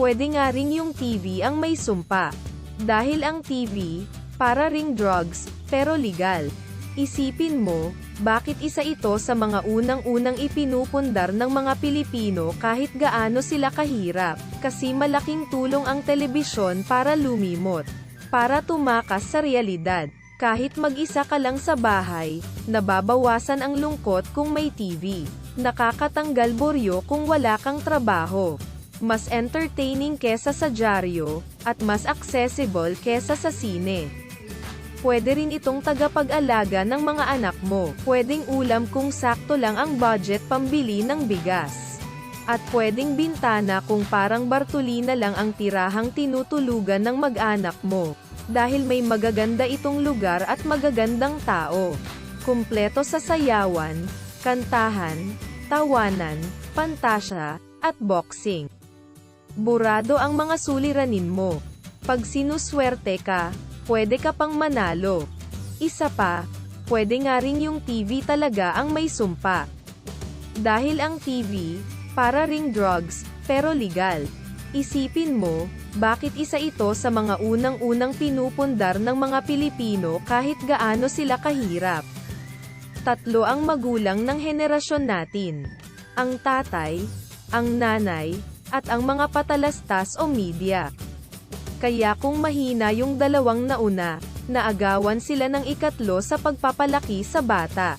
pwede nga ring yung TV ang may sumpa. Dahil ang TV, para ring drugs, pero legal. Isipin mo, bakit isa ito sa mga unang-unang ipinupundar ng mga Pilipino kahit gaano sila kahirap, kasi malaking tulong ang telebisyon para lumimot, para tumakas sa realidad. Kahit mag-isa ka lang sa bahay, nababawasan ang lungkot kung may TV. Nakakatanggal boryo kung wala kang trabaho. Mas entertaining kesa sa dyaryo, at mas accessible kesa sa sine. Pwede rin itong tagapag-alaga ng mga anak mo. Pwedeng ulam kung sakto lang ang budget pambili ng bigas. At pwedeng bintana kung parang Bartolina lang ang tirahang tinutulugan ng mag-anak mo. Dahil may magaganda itong lugar at magagandang tao. Kumpleto sa sayawan, kantahan, tawanan, pantasya, at boxing. Burado ang mga suliranin mo. Pag sinuswerte ka, pwede ka pang manalo. Isa pa, pwede nga rin yung TV talaga ang may sumpa. Dahil ang TV, para ring drugs, pero legal. Isipin mo, bakit isa ito sa mga unang-unang pinupundar ng mga Pilipino kahit gaano sila kahirap. Tatlo ang magulang ng henerasyon natin. Ang tatay, ang nanay, at ang mga patalastas o media. Kaya kung mahina yung dalawang nauna, naagawan sila ng ikatlo sa pagpapalaki sa bata.